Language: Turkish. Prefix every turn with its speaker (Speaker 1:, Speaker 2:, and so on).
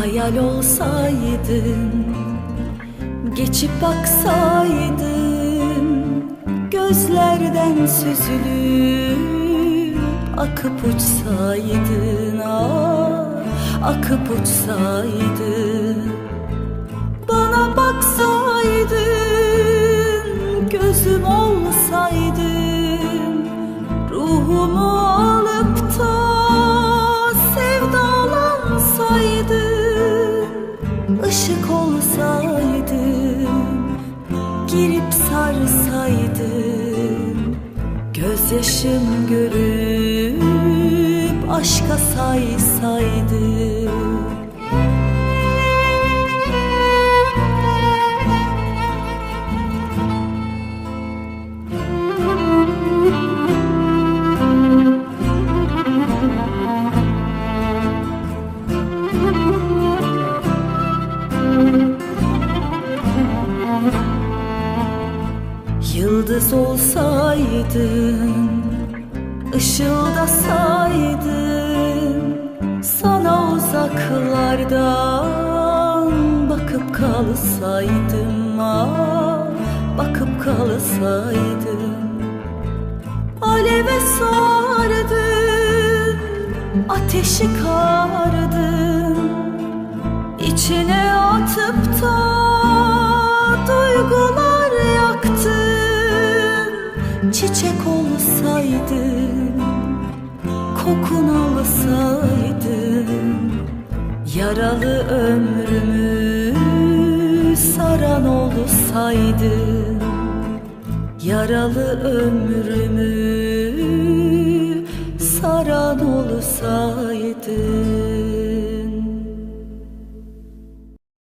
Speaker 1: Hayal olsaydın Geçip baksaydın Gözlerden süzülüp Akıp uçsaydın ah, Akıp uçsaydın Işık olsaydın Girip sarsaydın Gözyaşım görüp Aşka saysaydın Yıldız olsaydın, ışıldasaydın Sana uzaklardan bakıp kalsaydım ah, Bakıp kalsaydım. Aleve sardın, ateşi kardın İçine atıp da Çiçek olsaydın, kokun alsaydın Yaralı ömrümü saran olsaydın. Yaralı ömrümü saran olsaydın